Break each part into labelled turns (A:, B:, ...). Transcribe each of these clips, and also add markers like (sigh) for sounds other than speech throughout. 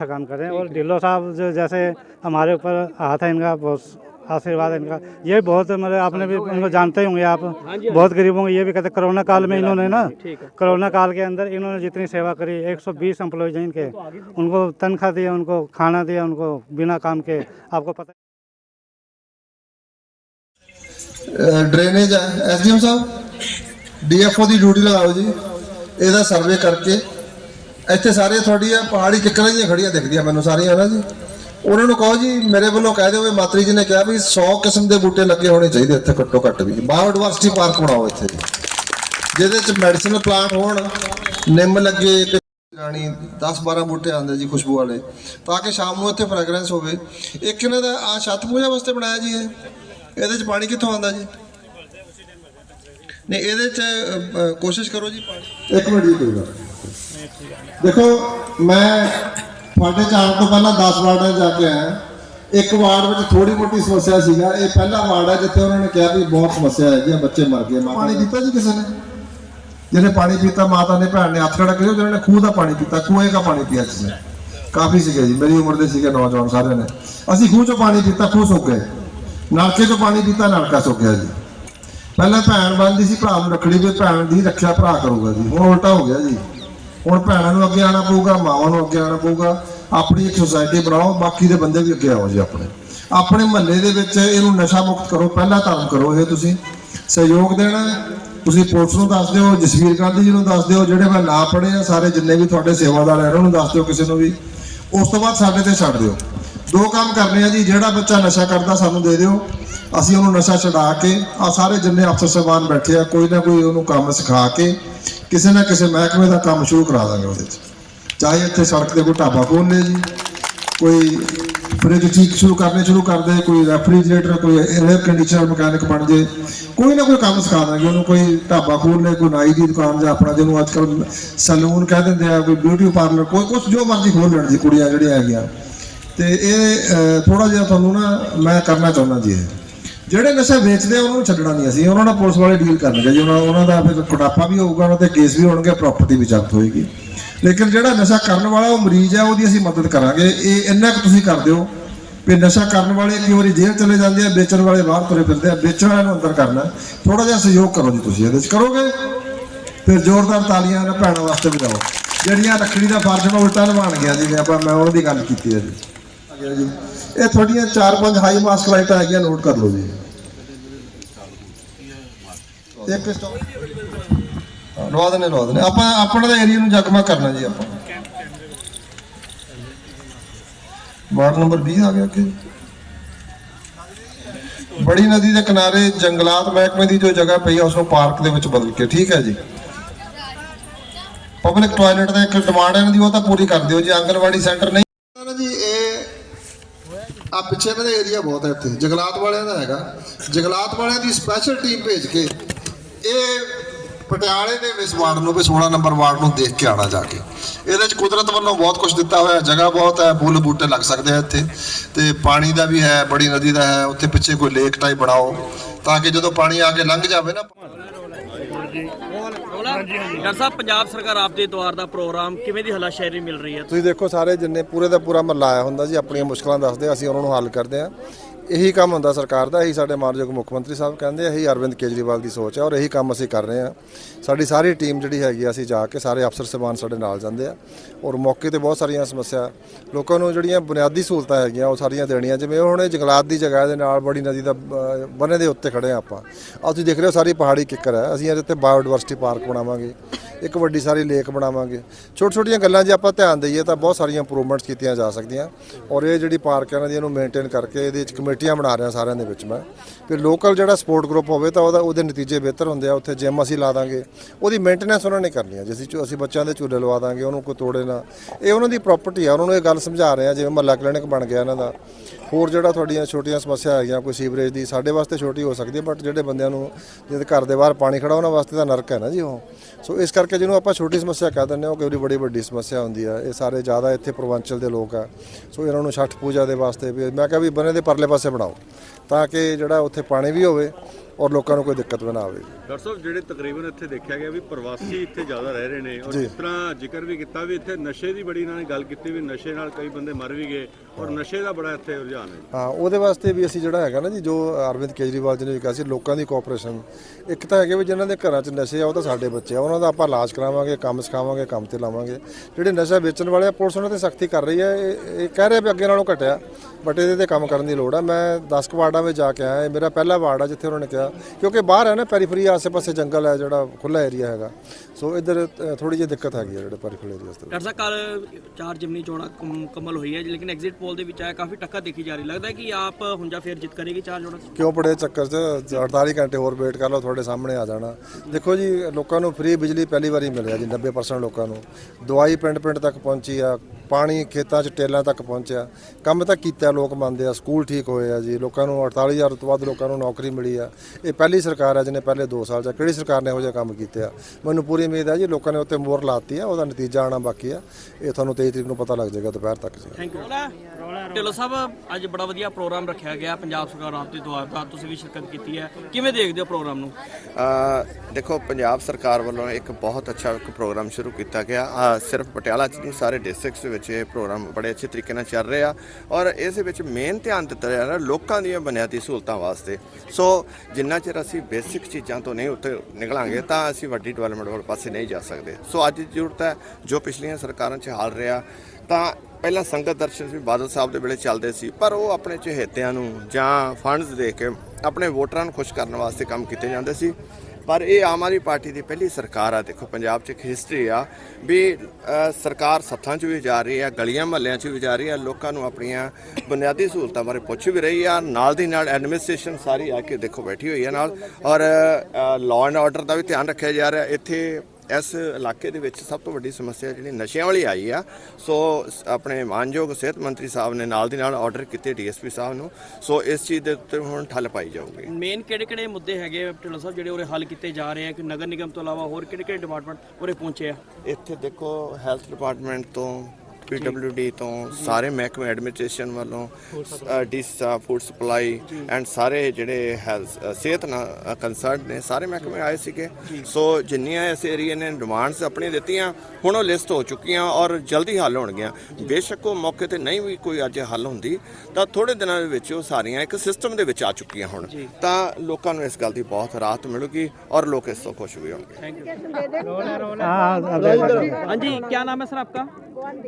A: अच्छा काम करें और ढिल्लो साहब जो जैसे हमारे ऊपर हाथ है इनका बहुत आशीर्वाद है इनका ये बहुत मतलब आपने भी इनको जानते ही होंगे आप बहुत गरीबों को ये भी कहते कोरोना काल में इन्होंने ना कोरोना काल के अंदर इन्होंने जितनी सेवा करी 120 एम्प्लॉयज हैं इनके उनको तनख्वाह दिया उनको खाना दिया उनको बिना काम के आपको पता
B: ਡਰੇਨੇਜ ਹੈ ਐਸਡੀਐਮ ਸਾਹਿਬ ਡੀਐਫਓ ਦੀ ਡਿਊਟੀ ਲਗਾਓ ਜੀ ਇਹਦਾ ਸਰਵੇ ਕਰਕੇ ਇੱਥੇ ਸਾਰੇ ਤੁਹਾਡੀਆਂ ਪਹਾੜੀ ਚੱਕਰਾਂ ਦੀਆਂ ਖੜੀਆਂ ਦਿਖਦੀਆਂ ਮੈਨੂੰ ਸਾਰੀਆਂ ਨਾ ਜੀ? ਉਹਨਾਂ ਨੂੰ ਕਹੋ ਜੀ, ਮੇਰੇ ਵੱਲੋਂ ਕਹਿ ਦਿਓ ਵੀ ਮਾਤਰੀ ਜੀ ਨੇ ਕਿਹਾ ਵੀ 100 ਕਿਸਮ ਦੇ ਬੂਟੇ ਲੱਗੇ ਹੋਣੇ ਚਾਹੀਦੇ ਇੱਥੇ ਘੱਟੋ ਘੱਟ ਵੀ। ਬਾਇਓਡਾਇਵਰਸਿਟੀ ਪਾਰਕ ਬਣਾਓ ਇੱਥੇ ਜਿਹਦੇ ਚ ਮੈਡੀਸਨਲ ਪਲਾਂਟ ਹੋਣ, ਨਿੰਮ ਲੱਗੇ ਤੇ ਰਾਣੀ 10 12 ਬੂਟੇ ਆਉਂਦੇ ਜੀ ਖੁਸ਼ਬੂ ਵਾਲੇ, ਤਾਂ ਕਿ ਸ਼ਾਮ ਨੂੰ ਇੱਥੇ ਫ੍ਰੈਗਰੈਂਸ ਹੋਵੇ। ਇੱਕ ਇਹਨਾਂ ਦਾ ਆ ਛੱਤ ਪੂਜਾ ਵਾਸਤੇ ਬਣਾਇਆ ਜੀ ਇਹ। ਇਹਦੇ ਚ ਪਾਣੀ ਕਿੱਥੋਂ ਆਉਂਦਾ ਜੀ? ਨਹੀਂ, ਇਹਦੇ ਚ ਕੋਸ਼ਿਸ਼ ਕਰੋ ਜੀ ਪਾਣੀ। ਇੱਕ ਮਿੰਟ ਜੀ, ਕੋਈ ਗੱਲ ਦੇਖੋ ਮੈਂ ਤੁਹਾਡੇ ਜਾਣ ਤੋਂ ਪਹਿਲਾਂ 10 ਵਾਰਡਾਂ ਜਾ ਕੇ ਆਇਆ। ਇੱਕ ਵਾਰਡ ਵਿੱਚ ਥੋੜੀ ਮੋਟੀ ਸਮੱਸਿਆ ਸੀਗਾ। ਇਹ ਪਹਿਲਾ ਵਾਰਡ ਹੈ ਜਿੱਥੇ ਉਹਨਾਂ ਨੇ ਕਿਹਾ ਵੀ ਬਹੁਤ ਸਮੱਸਿਆ ਹੈਗੀ ਆ ਬੱਚੇ ਮਰ ਗਏ। ਪਾਣੀ ਪੀਤਾ ਜੀ ਕਿਸੇ ਨੇ? ਜਿਹਨੇ ਪਾਣੀ ਪੀਤਾ ਮਾਤਾ ਨੇ ਭੈਣ ਨੇ ਹੱਥ ਖੜਾ ਕਰਿਆ ਜਿਹਨਾਂ ਨੇ ਖੂਹ ਦਾ ਪਾਣੀ ਪੀਤਾ ਕੂਏ ਦਾ ਪਾਣੀ ਪੀਆ ਜਿਸਨੇ ਕਾਫੀ ਸੀਗੇ ਜੀ ਮੇਰੀ ਉਮਰ ਦੇ ਸੀਗੇ ਨੌਜਵਾਨ ਸਾਰਿਆਂ ਨੇ। ਅਸੀਂ ਖੂਹ ਚੋਂ ਪਾਣੀ ਪੀਤਾ ਖੂਹ ਸੁੱਕ ਗਏ। ਨਲਕੇ ਚੋਂ ਪਾਣੀ ਪੀਤਾ ਨਲਕਾ ਸੁੱਕ ਗਿਆ ਜੀ। ਪਹਿਲਾਂ ਭੈਣ ਬੰਦੀ ਸੀ ਭਰਾ ਨੂੰ ਰੱਖੜੀ ਵੀ ਭੈਣ ਦੀ ਰੱਖਿਆ ਭਰਾ ਕਰੂਗਾ ਜੀ। ਹੁਣ ਉਲਟਾ ਹੋ ਗਿਆ ਜੀ। ਹੁਣ ਭੈਣਾਂ ਨੂੰ ਅੱਗੇ ਆਣਾ ਪਊਗਾ, ਮਾਵਾਂ ਨੂੰ ਅੱਗੇ ਆਣਾ ਪਊਗਾ। ਆਪਣੀ ਇੱਕ ਸੁਸਾਇਟੀ ਬਣਾਓ, ਬਾਕੀ ਦੇ ਬੰਦੇ ਵੀ ਅੱਗੇ ਆਓ ਜੀ ਆਪਣੇ। ਆਪਣੇ ਮਹੱਲੇ ਦੇ ਵਿੱਚ ਇਹਨੂੰ ਨਸ਼ਾ ਮੁਕਤ ਕਰੋ, ਪਹਿਲਾ ਧਰਮ ਕਰੋ ਇਹ ਤੁਸੀਂ। ਸਹਿਯੋਗ ਦੇਣਾ ਤੁਸੀਂ ਪੁਲਿਸ ਨੂੰ ਦੱਸ ਦਿਓ, ਜਸਵੀਰ ਗਾਂਧੀ ਜੀ ਨੂੰ ਦੱਸ ਦਿਓ, ਜਿਹੜੇ ਮੈਂ ਨਾ ਪੜ੍ਹੇ ਆ, ਸਾਰੇ ਜਿੰਨੇ ਵੀ ਤੁਹਾਡੇ ਸੇਵਾਦਾਰ ਹੈ ਉਹਨਾਂ ਨੂੰ ਦੱਸ ਦਿਓ ਕਿਸੇ ਨੂੰ ਵੀ। ਉਸ ਤੋਂ ਬਾਅਦ ਸਾਡੇ ਤੇ ਛੱਡ ਦਿਓ। ਦੋ ਕੰਮ ਕਰਨੇ ਆ ਜੀ, ਜਿਹੜਾ ਬੱਚਾ ਨਸ਼ਾ ਕਰਦਾ ਸਾਨੂੰ ਦੇ ਦਿਓ। ਅਸੀਂ ਉਹਨੂੰ ਨਸ਼ਾ ਛਡਾ ਕੇ ਆ ਸਾਰੇ ਜਿੰਨੇ ਅਫਸਰ ਸਾਹਿਬਾਨ ਬੈਠੇ ਆ, ਕੋਈ ਨਾ ਕੋਈ ਉਹਨੂੰ ਕੰਮ ਸਿਖਾ ਕੇ ਕਿਸੇ ਨਾ ਕਿਸੇ ਮਹਿਕਮੇ ਦਾ ਕੰਮ ਸ਼ੁਰੂ ਕਰਾ ਦਾਂਗੇ ਉਹਦੇ 'ਚ। ਚਾਹੇ ਇੱਥੇ ਸੜਕ ਤੇ ਕੋਈ ਢਾਬਾ ਖੋਲ ਲੇ ਜੀ, ਕੋਈ ਫ੍ਰਿਜ ਠੀਕ ਸ਼ੁਰੂ ਕਰਨੇ ਸ਼ੁਰੂ ਕਰ ਦੇ, ਕੋਈ ਰੈਫਰੀਜਰੇਟਰ ਕੋਈ 에ਅਰ ਕੰਡੀਸ਼ਨਰ ਮਕੈਨਿਕ ਬਣ ਜੇ, ਕੋਈ ਨਾ ਕੋਈ ਕੰਮ ਸਿਖਾ ਦਾਂਗੇ ਉਹਨੂੰ, ਕੋਈ ਢਾਬਾ ਖੋਲ ਲੇ ਕੋਈ ਨਾਈ ਦੀ ਦੁਕਾਨ ਜਾਂ ਆਪਣਾ ਜਿਹਨੂੰ ਅੱਜ ਕੱਲ ਸੈਲੂਨ ਕਹਿ ਦਿੰਦੇ ਆ, ਕੋਈ ਬਿਊਟੀ ਪਾਰਲਰ ਕੋਈ ਕੁਝ ਜੋ ਮਰਜ਼ੀ ਖੋਲ ਲੈਣ ਜੀ, ਕੁੜੀਆਂ ਜਿਹੜੀਆਂ ਹੈਗੀਆਂ। ਤੇ ਇਹ ਥੋੜਾ ਜਿਹਾ ਤੁਹਾਨੂੰ ਨਾ ਮੈਂ ਕਰਨਾ ਚਾਹੁੰਦਾ ਜੀ ਇਹ। ਜਿਹੜੇ ਨਸ਼ਾ ਵੇਚਦੇ ਆ, ਉਹਨਾਂ ਨੂੰ ਛੱਡਣਾ ਨਹੀਂ ਅਸੀਂ। ਉਹਨਾਂ ਨਾਲ ਪੁਲਿਸ ਵਾਲੇ ਡੀਲ ਕਰਨਗੇ। ਜੀ ਉਹਨਾਂ ਦਾ ਫਿਰ ਕੁਟਾਪਾ ਵੀ ਹੋਊਗਾ, ਉਹਨਾਂ ਤੇ ਕੇਸ ਵੀ ਹੋਣਗੇ ਪ੍ਰਾਪਰਟੀ ਵੀ ਜ਼ਬਤ ਹੋਏਗੀ। ਲੇਕਿਨ ਜਿਹੜਾ ਨਸ਼ਾ ਕਰਨ ਵਾਲਾ, ਉਹ ਮਰੀਜ਼ ਹੈ ਉਹਦੀ ਅਸੀਂ ਮਦਦ ਕਰਾਂਗੇ। ਇਹ ਇੰਨਾ ਕੁ ਤੁਸੀਂ ਕਰ ਦਿਓ ਵੀ ਨਸ਼ਾ ਕਰਨ ਵਾਲੇ ਕਈ ਵਾਰੀ ਜੇਲ੍ਹ ਚਲੇ ਜਾਂਦੇ ਆ, ਵੇਚਣ ਵਾਲੇ ਬਾਹਰ ਤੁਰੇ ਫਿਰਦੇ ਆ, ਵੇਚਣ ਵਾਲਿਆਂ ਨੂੰ ਅੰਦਰ ਕਰਨਾ। ਥੋੜਾ ਜਿਹਾ ਸਹਿਯੋਗ ਕਰੋ ਜੀ ਤੁਸੀਂ ਇਹਦੇ 'ਚ ਕਰੋਗੇ? ਫਿਰ ਜ਼ੋਰਦਾਰ ਤਾਲੀਆਂ ਨਾਲ ਭੈਣਾਂ ਵਾਸਤੇ ਵਜਾਓ ਜਿਹੜੀਆਂ ਰੱਖੜੀ ਦਾ ਫਰਜ਼ ਮੈਂ ਉਲਟਾ ਨਿਭਾਣ ਗਿਆ ਜੀ ਆਪਾਂ ਮੈਂ ਉਹਨਾਂ ਦੀ ਗੱਲ ਕੀਤੀ ਹੈ ਜੀ। ਗਿਆ ਜੀ। ਇਹ ਤੁਹਾਡੀਆਂ 4-5 ਹਾਈ ਮਾਸਕ ਲਾਈਟਾਂ ਹੈਗੀਆਂ ਨੋਟ ਕਰ ਲਓ ਜੀ। ਇੱਕ ਲਵਾ ਦਨੇ ਲਵਾ ਦਨੇ ਆਪਾਂ ਆਪਣਾ ਦਾ ਏਰੀਆ ਨੂੰ ਜਗਮਾ ਕਰਨਾ ਜੀ ਆਪਾਂ। ਵਾਰਡ ਨੰਬਰ 20 ਆ ਗਿਆ ਕਿ ਬੜੀ ਨਦੀ ਦੇ ਕਿਨਾਰੇ ਜੰਗਲਾਤ ਮਹਿਕਮੇ ਦੀ ਜੋ ਜਗ੍ਹਾ ਪਈ ਆ, ਉਸ ਨੂੰ ਪਾਰਕ ਦੇ ਵਿੱਚ ਬਦਲ ਕੇ, ਠੀਕ ਹੈ ਜੀ। ਪਬਲਿਕ ਟਾਇਲਟ ਦਾ ਇੱਕ ਡਿਮਾਂਡ ਹੈ ਇਹਨਾਂ ਦੀ ਉਹ ਤਾਂ ਪੂਰੀ ਕਰ ਦਿਓ ਜੀ, ਆਂਗਨਵਾੜੀ ਸੈਂਟਰ ਨਹੀਂ ਪਿੱਛੇ ਇਹਨਾਂ ਦਾ ਏਰੀਆ ਬਹੁਤ ਹੈ ਇੱਥੇ। ਜੰਗਲਾਤ ਵਾਲਿਆਂ ਦਾ ਹੈਗਾ। ਜੰਗਲਾਤ ਵਾਲਿਆਂ ਦੀ ਸਪੈਸ਼ਲ ਟੀਮ ਭੇਜ ਕੇ ਇਹ ਪਟਿਆਲੇ ਦੇ ਵਿੱਚ ਵਾਰਡ ਨੂੰ ਵੀ 16 ਨੰਬਰ ਵਾਰਡ ਨੂੰ ਦੇਖ ਕੇ ਆਣਾ ਜਾ ਕੇ। ਇਹਦੇ ਚ ਕੁਦਰਤ ਵੱਲੋਂ ਬਹੁਤ ਕੁਝ ਦਿੱਤਾ ਹੋਇਆ ਜਗ੍ਹਾ ਬਹੁਤ ਹੈ। ਫੁੱਲ ਬੂਟੇ ਲੱਗ ਸਕਦੇ ਆ ਇੱਥੇ। ਤੇ ਪਾਣੀ ਦਾ ਵੀ ਹੈ, ਬੜੀ ਨਦੀ ਦਾ ਹੈ। ਉੱਥੇ ਪਿੱਛੇ ਕੋਈ ਲੇਕ ਟਾਈਪ ਬਣਾਓ। ਤਾਂ ਕਿ ਜਦੋਂ ਪਾਣੀ ਆ ਕੇ ਲੰਘ ਜਾਵੇ ਨਾ
C: ਡਾਕਟਰ ਸਾਹਿਬ ਪੰਜਾਬ ਸਰਕਾਰ ਆਪ ਦੇ ਦੁਆਰ ਦਾ ਪ੍ਰੋਗਰਾਮ ਕਿਵੇਂ ਦੀ ਹਲਾਸ਼ੇਰੀ ਮਿਲ ਰਹੀ ਹੈ?
D: ਤੁਸੀਂ ਦੇਖੋ ਸਾਰੇ ਜਿੰਨੇ ਪੂਰੇ ਦਾ ਪੂਰਾ ਮਹੱਲਾ ਆਇਆ ਹੁੰਦਾ ਜੀ ਆਪਣੀਆਂ ਮੁਸ਼ਕਲਾਂ ਦੱਸਦੇ ਆ, ਅਸੀਂ ਉਹਨਾਂ ਨੂੰ ਹੱਲ ਕਰਦੇ ਆ। ਇਹੀ ਕੰਮ ਹੁੰਦਾ ਸਰਕਾਰ ਦਾ ਇਹੀ ਸਾਡੇ ਮਾਨਯੋਗ ਮੁੱਖ ਮੰਤਰੀ ਸਾਹਿਬ ਕਹਿੰਦੇ ਆ, ਇਹੀ ਅਰਵਿੰਦ ਕੇਜਰੀਵਾਲ ਦੀ ਸੋਚ ਹੈ ਔਰ ਇਹੀ ਕੰਮ ਅਸੀਂ ਕਰ ਰਹੇ ਹਾਂ ਸਾਡੀ ਸਾਰੀ ਟੀਮ ਜਿਹੜੀ ਹੈਗੀ ਆ, ਅਸੀਂ ਜਾ ਕੇ ਸਾਰੇ ਅਫਸਰ ਸਬਾਨ ਸਾਡੇ ਨਾਲ ਜਾਂਦੇ ਆ ਔਰ ਮੌਕੇ ਤੇ ਬਹੁਤ ਸਾਰੀਆਂ ਸਮੱਸਿਆ ਲੋਕਾਂ ਨੂੰ ਜਿਹੜੀਆਂ ਬੁਨਿਆਦੀ ਸਹੂਲਤਾਂ ਹੈਗੀਆਂ ਉਹ ਸਾਰੀਆਂ ਦੇਣੀਆਂ ਜਿਵੇਂ ਹੁਣ ਇਹ ਜੰਗਲਾਤ ਦੀ ਜਗ੍ਹਾ ਦੇ ਨਾਲ ਬੜੀ ਨਦੀ ਦਾ ਅਹ, ਦੇ ਉੱਤੇ ਖੜੇ ਆ ਆਪਾਂ। ਆ ਤੁਸੀਂ ਦੇਖ ਰਹੇ ਹੋ ਸਾਰੀ ਪਹਾੜੀ ਕਿੱਕਰ ਹੈ ਅਸੀਂ ਇਹਦੇ ਤੇ ਬਾਇਓਡਾਇਵਰਸਿਟੀ ਪਾਰਕ ਬਣਾਵਾਂਗੇ। ਇੱਕ ਵੱਡੀ ਸਾਰੀ ਲੇਕ ਬਣਾਵਾਂਗੇ। ਛੋਟੀ ਛੋਟੀਆਂ ਗੱਲਾਂ ਜੇ ਆਪਾਂ ਧਿਆਨ ਦਈਏ ਤਾਂ ਬਹੁਤ ਸਾਰੀਆਂ ਇੰਪਰੂਵਮੈਂਟਸ ਕੀਤੀਆਂ ਜਾ ਸਕਦੀਆਂ। ਔਰ ਇਹ ਜਿਹੜੀ ਪਾਰਕ ਹੈ ਇਹਨਾਂ ਦੀ ਇਹਨੂੰ ਮੇਨਟੇਨ ਕਰਕੇ ਇਹਦੇ ਵਿੱਚ ਕਮੇਟੀਆਂ ਬਣਾ ਰਿਹਾ ਸਾਰਿਆਂ ਦੇ ਵਿੱਚ ਮੈਂ। ਫਿਰ ਲੋਕਲ ਜਿਹੜਾ ਸਪੋਰਟ ਗਰੁੱਪ ਹੋਵੇ ਤਾਂ ਉਹਦਾ, ਉਹਦੇ ਨਤੀਜੇ ਬਿਹਤਰ ਹੁੰਦੇ ਆ। ਉੱਥੇ ਜਿਮ ਅਸੀਂ ਲਾ ਦਾਂਗੇ। ਉਹਦੀ ਮੇਨਟੇਨੈਂਸ ਉਹਨਾਂ ਨੇ ਕਰਨੀ ਹੈ ਜੇ ਅਸੀਂ ਝੂ- ਅਸੀਂ ਬੱਚਿਆਂ ਦੇ ਝੂਲੇ ਲਵਾ ਦਾਂਗੇ, ਉਹਨੂੰ ਕੋਈ ਤੋੜੇ ਨਾ। ਇਹ ਉਹਨਾਂ ਦੀ ਪ੍ਰਾਪਰਟੀ ਆ। ਉਹਨਾਂ ਨੂੰ ਇਹ ਗੱਲ ਸਮਝਾ ਰਹੇ ਆ, ਜਿਵੇਂ ਮਹੱਲਾ ਕਲੀਨਿਕ ਬਣ ਗਿਆ ਇਹਨਾਂ ਦਾ। ਹੋਰ ਜਿਹੜਾ ਤੁਹਾਡੀਆਂ ਛੋਟੀਆਂ ਸਮੱਸਿਆ ਹੈਗੀਆਂ, ਕੋਈ ਸੀਵਰੇਜ ਦੀ, ਸਾਡੇ ਵਾਸਤੇ ਛੋਟੀ ਹੋ ਸਕਦੀ ਹੈ ਬਟ ਜਿਹੜੇ ਬੰਦਿਆਂ ਨੂੰ, ਜਿਹਦੇ ਘਰ ਦੇ ਬਾਹਰ ਪਾਣੀ ਖੜਾ, ਉਹਨਾਂ ਵਾਸਤੇ ਤਾਂ ਨਰਕ ਹੈ ਨਾ ਜੀ ਉਹ। ਸੋ ਇਸ ਕਰਕੇ ਜਿਹਨੂੰ ਆਪਾਂ ਛੋਟੀ ਸਮੱਸਿਆ ਕਹਿ ਦਿੰਦੇ ਹਾਂ, ਉਹ ਕਈ ਵਾਰੀ ਬੜੀ ਵੱਡੀ ਸਮੱਸਿਆ ਹੁੰਦੀ ਆ ਇਹ ਸਾਰੇ ਜ਼ਿਆਦਾ ਇੱਥੇ ਪੂਰਵਾਂਚਲ ਦੇ ਲੋਕ ਆ। ਸੋ ਇਹਨਾਂ ਨੂੰ ਛਠ ਪੂਜਾ ਦੇ ਵਾਸਤੇ ਵੀ, ਮੈਂ ਕਿਹਾ ਵੀ ਬਨੇ ਦੇ ਪਰਲੇ ਪਾਸੇ ਬਣਾਓ। ਤਾਂ ਕਿ ਜਿਹੜਾ ਉੱਥੇ ਪਾਣੀ ਵੀ ਹੋਵੇ
B: ਔਰ ਲੋਕਾਂ ਨੂੰ ਕੋਈ ਦਿੱਕਤ ਵੀ ਨਾ ਆਵੇ।
E: ਡਾਕਟਰ ਸਾਹਿਬ ਜਿਹੜੇ ਤਕਰੀਬਨ ਇੱਥੇ ਦੇਖਿਆ ਗਿਆ ਵੀ ਪ੍ਰਵਾਸੀ ਇੱਥੇ ਜ਼ਿਆਦਾ ਰਹਿ ਰਹੇ ਨੇ ਔਰ। ਜਿਸ ਤਰ੍ਹਾਂ ਜ਼ਿਕਰ ਵੀ ਕੀਤਾ ਵੀ ਇੱਥੇ ਨਸ਼ੇ ਦੀ ਬੜੀ ਇਹਨਾਂ ਨੇ ਗੱਲ ਕੀਤੀ ਵੀ ਨਸ਼ੇ ਨਾਲ ਕਈ ਬੰਦੇ ਮਰ ਵੀ ਗਏ ਔਰ ਨਸ਼ੇ ਦਾ ਬੜਾ ਇੱਥੇ ਰੁਝਾਨ ਹੈ।
B: ਹਾਂ ਉਹਦੇ ਵਾਸਤੇ ਵੀ ਅਸੀਂ ਜਿਹੜਾ ਹੈਗਾ ਨਾ ਜੀ ਜੋ ਅਰਵਿੰਦ ਕੇਜਰੀਵਾਲ ਜੀ ਨੇ ਵੀ ਕਿਹਾ ਸੀ ਲੋਕਾਂ ਦੀ ਕੋਆਪਰੇਸ਼ਨ ਇੱਕ ਤਾਂ ਹੈਗੇ ਵੀ ਜਿਨ੍ਹਾਂ ਦੇ ਘਰਾਂ 'ਚ ਨਸ਼ੇ ਆ ਉਹ ਤਾਂ ਸਾਡੇ ਬੱਚੇ ਆ ਉਹਨਾਂ ਦਾ ਆਪਾਂ ਇਲਾਜ ਕਰਾਵਾਂਗੇ ਕੰਮ ਸਿਖਾਵਾਂਗੇ ਕੰਮ ਤੇ ਲਾਵਾਂਗੇ। ਜਿਹੜੇ ਨਸ਼ਾ ਵੇਚਣ ਵਾਲੇ ਆ ਪੁਲਿਸ ਉਹਨਾਂ ਤੇ ਸਖਤੀ ਕਰ ਰਹੀ ਹੈ। ਇਹ ਕਹਿ ਰਹੇ ਵੀ ਅੱਗੇ ਨਾਲੋਂ ਘਟਿਆ ਬਟ ਇਹਦੇ ਤੇ ਕੰਮ ਕਰਨ ਦੀ ਲੋੜ ਆ। ਮੈਂ 10 ਕੁ ਵਾਰਡਾਂ ਵਿੱਚ ਜਾ ਕੇ ਆਇਆ। ਇਹ ਮੇਰਾ ਪਹਿਲਾ ਵਾਰਡ ਆ ਜਿੱਥੇ ਉਹਨਾਂ ਨੇ ਕਿਹਾ ਕਿਉਂਕਿ ਬਾਹਰ ਹੈ ਨਾ ਪੈਰੀਫਰੀ ਆਸੇ-ਪਾਸੇ ਜੰਗਲ ਹੈ ਜਿਹੜਾ ਖੁੱਲਾ ਏਰੀਆ ਹੈਗਾ। ਸੋ ਇੱਧਰ ਥੋੜੀ ਜਿਹੀ ਦਿੱਕਤ ਹੈਗੀ ਹੈ ਜਿਹੜੇ ਪੈਰੀਫਰੀ ਏਰੀਆਸ ਤੇ
C: ਡਾਕਟਰ ਸਾਹਿਬ ਕੱਲ ਚਾਰ ਜਿਮਨੀ ਚੋਣਾਂ ਕਮ- ਮੁਕੰਮਲ ਹੋਈ ਹੈ ਲੇਕਿਨ ਐਗਜ਼ਿਟ ਪੋਲ ਦੇ ਵਿੱਚ ਆਇਆ ਕਾਫੀ ਟੱਕਾ ਦੇਖੀ ਜਾ ਰਹੀ। ਲੱਗਦਾ ਕਿ ਆਪ ਹੁਣ ਜਾਂ ਫਿਰ ਜਿੱਤ ਕਰੇਗੀ ਚਾਰ ਚੋਣਾਂ?
B: ਕਿਉਂ ਪੜੇ ਚੱਕਰ 'ਚ? 48 ਘੰਟੇ ਹੋਰ ਵੇਟ ਕਰ ਲਓ ਤੁਹਾਡੇ ਸਾਹਮਣੇ ਆ ਜਾਣਾ। ਦੇਖੋ ਜੀ ਲੋਕਾਂ ਨੂੰ ਫ੍ਰੀ ਬਿਜਲੀ ਪਹਿਲੀ ਵਾਰੀ ਮਿਲਿਆ ਜੀ 90% ਲੋਕਾਂ ਨੂੰ। ਦਵਾਈ ਪਿੰਡ-ਪਿੰਡ ਤੱਕ ਪਹੁੰਚੀ ਆ ਪਾਣੀ ਖੇਤਾਂ 'ਚ ਟੇਲਾਂ ਤੱਕ ਪਹੁੰਚਿਆ। ਕੰਮ ਤਾਂ ਕੀਤਾ, ਲੋਕ ਮੰਨਦੇ ਆ, ਸਕੂਲ ਠੀਕ ਹੋਏ ਆ ਜੀ। ਲੋਕਾਂ ਨੂੰ 48000 ਤੋਂ ਵੱਧ ਲੋਕਾਂ ਨੂੰ ਨੌਕਰੀ ਮਿਲੀ ਆ। ਇਹ ਪਹਿਲੀ ਸਰਕਾਰ ਆ ਜਿਹਨੇ ਪਹਿਲੇ 2 ਸਾਲ 'ਚ ਕਿਹੜੀ ਸਰਕਾਰ ਨੇ ਇਹੋ ਜਿਹਾ ਕੰਮ ਕੀਤੇ ਆ? ਮੈਨੂੰ ਪੂਰੀ ਉਮੀਦ ਹੈ ਜੀ, ਲੋਕਾਂ ਨੇ ਉੱਤੇ ਮੋਹਰ ਲਾਤੀ ਆ, ਉਹਦਾ ਨਤੀਜਾ ਆਣਾ ਬਾਕੀ ਆ। ਇਹ ਤੁਹਾਨੂੰ 23 ਤਰੀਕ ਨੂੰ ਪਤਾ ਲੱਗ ਜਾਏਗਾ, ਦੁਪਹਿਰ ਤੱਕ ਜੀ।
C: ਥੈਂਕ ਯੂ ਢਿੱਲੋਂ ਸਾਹਿਬ ਅੱਜ ਬੜਾ ਵਧੀਆ ਪ੍ਰੋਗਰਾਮ ਰੱਖਿਆ ਗਿਆ। ਪੰਜਾਬ ਸਰਕਾਰ ਆਪ ਦੇ ਦੁਆਰ ਦਾ ਤੁਸੀਂ ਵੀ ਸ਼ਿਰਕਤ ਕੀਤੀ ਹੈ। ਕਿਵੇਂ ਦੇਖਦੇ ਹੋ ਪ੍ਰੋਗਰਾਮ ਨੂੰ?
F: ਅ, ਦੇਖੋ ਪੰਜਾਬ ਸਰਕਾਰ ਵੱਲੋਂ ਇੱਕ ਬਹੁਤ ਅੱਛਾ ਇੱਕ ਪ੍ਰੋਗਰਾਮ ਸ਼ੁਰੂ ਕੀਤਾ ਗਿਆ। ਸਿਰਫ ਪਟਿਆਲਾ 'ਚ ਨਹੀਂ ਸਾਰੇ ਡਿਸਟ੍ਰਿਕਟਸ ਵਿੱਚ ਇਹ ਪ੍ਰੋਗਰਾਮ ਬੜੇ ਅੱਛੇ ਤਰੀਕੇ ਨਾਲ ਚੱਲ ਰਿਹਾ ਔਰ ਇਸ ਵਿੱਚ ਮੇਨ ਧਿਆਨ ਦਿੱਤਾ ਜਾ ਰਿਹਾ ਲੋਕਾਂ ਦੀਆਂ ਬੁਨਿਆਦੀ ਸਹੂਲਤਾਂ ਵਾਸਤੇ। ਸੋ ਜਿੰਨਾ ਚਿਰ ਅਸੀਂ ਬੇਸਿਕ ਚੀਜ਼ਾਂ ਤੋਂ ਨਹੀਂ ਉੱਤੇ ਨਿਕਲਾਂਗੇ ਤਾਂ ਅਸੀਂ ਵੱਡੀ ਡਿਵੈਲਪਮੈਂਟ ਵੱਲ ਪਾਸੇ ਨਹੀਂ ਜਾ ਸਕਦੇ। ਸੋ ਅੱਜ ਦੀ ਜ਼ਰੂਰਤ ਹੈ ਜੋ ਪਿਛਲੀਆਂ ਸਰਕਾਰਾਂ 'ਚ ਹਾਲ ਰਿਹਾ ਤਾਂ ਪਹਿਲਾਂ ਸੰਗਤ ਦਰਸ਼ਨ ਵੀ ਬਾਦਲ ਸਾਹਿਬ ਦੇ ਵੇਲੇ ਚੱਲਦੇ ਸੀ, ਪਰ ਉਹ ਆਪਣੇ ਚਹੇਤਿਆਂ ਨੂੰ ਜਾਂ ਫੰਡਸ ਦੇ ਕੇ ਆਪਣੇ ਵੋਟਰਾਂ ਨੂੰ ਖੁਸ਼ ਕਰਨ ਵਾਸਤੇ ਕੰਮ ਕੀਤੇ ਜਾਂਦੇ ਸੀ। ਪਰ ਇਹ ਆਮ ਆਦਮੀ ਪਾਰਟੀ ਦੀ ਪਹਿਲੀ ਸਰਕਾਰ ਆ, ਦੇਖੋ ਪੰਜਾਬ 'ਚ ਇੱਕ ਹਿਸਟਰੀ ਆ ਵੀ ਸਰਕਾਰ ਸੱਥਾਂ 'ਚ ਵੀ ਜਾ ਰਹੀ ਆ, ਗਲੀਆਂ ਮਹੱਲਿਆਂ 'ਚ ਵੀ ਜਾ ਰਹੀ ਆ, ਲੋਕਾਂ ਨੂੰ ਆਪਣੀਆਂ ਬੁਨਿਆਦੀ ਸਹੂਲਤਾਂ ਬਾਰੇ ਪੁੱਛ ਵੀ ਰਹੀ ਆ, ਨਾਲ ਦੀ ਨਾਲ ਐਡਮਿਨਿਸਟ੍ਰੇਸ਼ਨ ਸਾਰੀ ਆ ਕੇ ਦੇਖੋ ਬੈਠੀ ਹੋਈ ਆ ਨਾਲ। ਔਰ ਲਾਅ ਐਂਡ ਆਰਡਰ ਦਾ ਵੀ ਧਿਆਨ ਰੱਖਿਆ ਜਾ ਰਿਹਾ, ਇੱਥੇ ਇਸ ਇਲਾਕੇ ਦੇ ਵਿੱਚ ਸਭ ਤੋਂ ਵੱਡੀ ਸਮੱਸਿਆ ਜਿਹੜੀ ਨਸ਼ਿਆਂ ਵਾਲੀ ਆਈ ਆ ਸੋ ਆਪਣੇ ਮਾਨਯੋਗ ਸਿਹਤ ਮੰਤਰੀ ਸਾਹਿਬ ਨੇ ਨਾਲ ਦੀ ਨਾਲ ਆਰਡਰ ਕੀਤੇ ਡੀਐਸਪੀ ਸਾਹਿਬ ਨੂੰ ਸੋ ਇਸ ਚੀਜ਼ ਦੇ ਉੱਤੇ ਹੁਣ ਠੱਲ ਪਾਈ ਜਾਊਗੀ।
C: ਮੇਨ ਕਿਹੜੇ ਕਿਹੜੇ ਮੁੱਦੇ ਹੈਗੇ ਢਿੱਲੋਂ ਸਾਹਿਬ ਜਿਹੜੇ ਉਰੇ ਹੱਲ ਕੀਤੇ ਜਾ ਰਹੇ ਆ ਕਿ ਨਗਰ ਨਿਗਮ ਤੋਂ ਇਲਾਵਾ ਹੋਰ ਕਿਹੜੇ ਕਿਹੜੇ ਡਿਪਾਰਟਮੈਂਟ ਉਰੇ ਪਹੁੰਚੇ ਆ?
F: ਇੱਥੇ ਦੇਖੋ ਹੈਲਥ ਡਿਪਾਰਟਮੈਂਟ ਤੋਂ ਪੀਡਬਲਯੂਡੀ ਤੋਂ ਸਾਰੇ ਮਹਿਕਮੇ ਐਡਮਿਨਿਸਟ੍ਰੇਸ਼ਨ ਵੱਲੋਂ ਡੀਸਾ ਫੂਡ ਸਪਲਾਈ ਐਂਡ ਸਾਰੇ ਜਿਹੜੇ ਹੈਲਥ ਸਿਹਤ ਨਾਲ ਕੰਸਰਟ ਨੇ ਸਾਰੇ ਮਹਿਕਮੇ ਆਏ ਸੀਗੇ। ਸੋ ਜਿੰਨੀਆਂ ਇਸ ਏਰੀਆ ਨੇ ਡਿਮਾਂਡਸ ਆਪਣੀਆਂ ਦਿੱਤੀਆਂ ਹੁਣ ਉਹ ਲਿਸਟ ਹੋ ਚੁੱਕੀਆਂ ਔਰ ਜਲਦੀ ਹੱਲ ਹੋਣਗੀਆਂ। ਬੇਸ਼ੱਕ ਉਹ ਮੌਕੇ ਤੇ ਨਹੀਂ ਵੀ ਕੋਈ ਅੱਜ ਹੱਲ ਹੁੰਦੀ ਤਾਂ ਥੋੜੇ ਦਿਨਾਂ ਦੇ ਵਿੱਚ ਉਹ ਸਾਰੀਆਂ ਇੱਕ ਸਿਸਟਮ ਦੇ ਵਿੱਚ ਆ ਚੁੱਕੀਆਂ ਹੁਣ। ਤਾਂ ਲੋਕਾਂ ਨੂੰ ਇਸ ਗੱਲ ਦੀ ਬਹੁਤ ਰਾਹਤ ਮਿਲੂਗੀ ਔਰ ਲੋਕ ਇਸ ਤੋਂ ਖੁਸ਼ ਵੀ ਹੋਣਗੇ।
C: ਹਾਂਜੀ ਕੀ ਨਾਮ ਹੈ ਸਰ ਆਪਕਾ?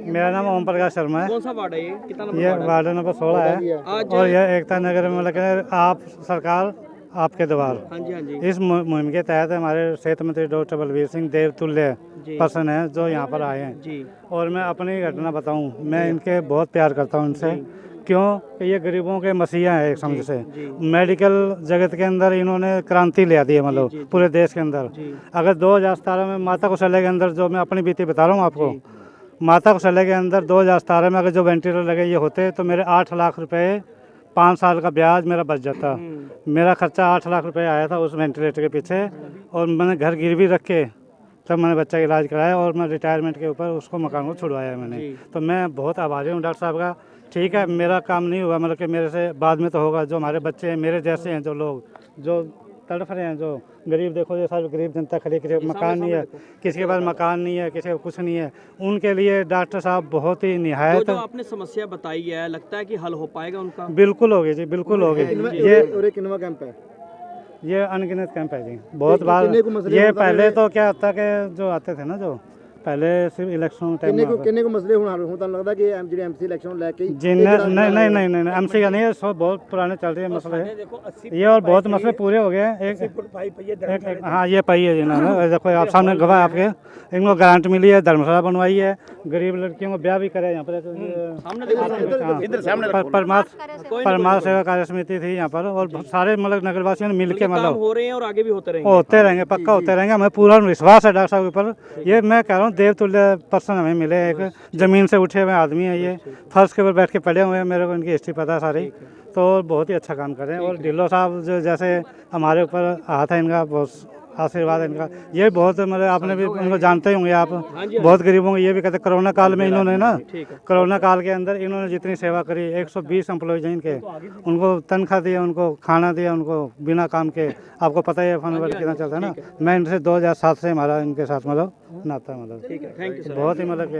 A: ਮੇਰਾ नाम ओम प्रकाश शर्मा है।
C: कौन सा वार्ड है ये? कितना नंबर
A: ये
C: वार्ड है?
A: वार्ड नंबर सोलह है।
C: आज
A: और यह एकता नगर में मतलब आप सरकार आपके द्वार।
C: हाँ जी हाँ जी।
A: इस मु- मुहिम के तहत हमारे सेहत मंत्री डॉक्टर बलबीर सिंह देवतुल्य
C: जी।
A: पर्सन है जो यहाँ पर आए हैं।
C: जी।
A: और मैं अपनी घटना बताऊँ मैं इनके बहुत प्यार करता हूँ इनसे। क्यों? कि ये गरीबों के मसीहा है एक समझ से। मेडिकल जगत के अंदर इन्होंने क्रांति ले दी है मतलब पूरे देश के अंदर। अगर दो हज़ार सतारह में माता कौशल्या के अंदर जो मैं अपनी बीती बता रहा हूँ आपको माता कौशल्या के अंदर दो हज़ार सतारह में अगर जो वेंटिलेटर लगे ये होते तो मेरे आठ लाख रुपए पाँच साल का ब्याज मेरा बच जाता। मेरा खर्चा आठ लाख रुपए आया था उस वेंटिलेटर के पीछे और मैंने घर गिरवी रख के तब मैंने बच्चा का इलाज कराया और मैं रिटायरमेंट के ऊपर उसको मकान को छुड़वाया मैंने। तो मैं बहुत आभारी हूँ डॉक्टर साहब का। ठीक है मेरा काम नहीं हुआ मतलब कि मेरे से बाद में तो होगा जो हमारे बच्चे हैं मेरे जैसे हैं जो लोग जो तड़फ रहे हैं जो गरीब देखो जो सारे गरीब जनता खड़ी किसी मकान नहीं है। किसी के पास मकान नहीं है किसी को कुछ नहीं है। उनके लिए डॉक्टर साहब बहुत ही निहायत
C: तो आपने समस्या बताई है लगता है कि हल हो पाएगा उनका?
A: बिल्कुल होगी जी बिल्कुल होगी ये
G: कैंप है।
A: ये अनगिनत कैंप है जी। बहुत बार ये पहले तो क्या होता कि जो आते थे ना जो पहले सिर्फ इलेक्शन टाइम में आते-
H: ਕਿੰਨੇ ਕੁ ਮਸਲੇ ਹੁਣ ਹੁਣ ਤੁਹਾਨੂੰ ਲੱਗਦਾ ਕਿ ਐਮ ਜਿਹੜੇ ਐਮਸੀ ਇਲੈਕਸ਼ਨ ਨੂੰ ਲੈ ਕੇ ਹੀ
A: जिन नहीं नहीं नहीं नहीं एमसी का नहीं है सो बहुत पुराने चल रहे हैं मसले ये और बहुत मसले पूरे हो गए हैं एक, एक, एक हाँ ये पाई है जिन्होंने ये (laughs) देखो आप सामने गवाह है आपके इनको ग्रांट मिली है धर्मशाला बनवाई है गरीब लड़कियों को ब्याह भी करे यहाँ पर इधर सामने परमार सेवा कार्य समिति थी यहाँ पर और बहुत सारे मतलब नगरवासियों ने मिल के
C: काम
A: मतलब
C: हो रहे हैं और आगे भी होते रहेंगे
A: होते रहेंगे पक्का होते रहेंगे हमें पूरा विश्वास है डॉक्टर साहब के ऊपर ये मैं कह रहा हूँ देवतुल्य पर्सन हमें मिले एक ज़मीन से उठे हुए आदमी है ये। फर्श के ऊपर बैठ के पड़े हुए हैं। मेरे को इनकी हिस्ट्री पता सारी। तो बहुत ही अच्छा काम कर रहे हैं। और ढिल्लो साहब जो जैसे हमारे ऊपर हाथ है इनका बहुत आशीर्वाद इनका। ये बहुत मतलब आपने भी इनको जानते ही होंगे आप। बहुत गरीब होंगे ये भी कहते कोरोना काल में इन्होंने ना कोरोना काल के अंदर इन्होंने जितनी सेवा करी 120 एम्प्लॉयज़ हैं इनके उनको तनख्वाह दिया उनको खाना दिया उनको बिना काम के। आपको पता ही है फन वर्ड कितना चलता है ना। मैं इनसे दो हज़ार सात से हमारा इनके साथ मतलब नाता मतलब। बहुत ही मतलब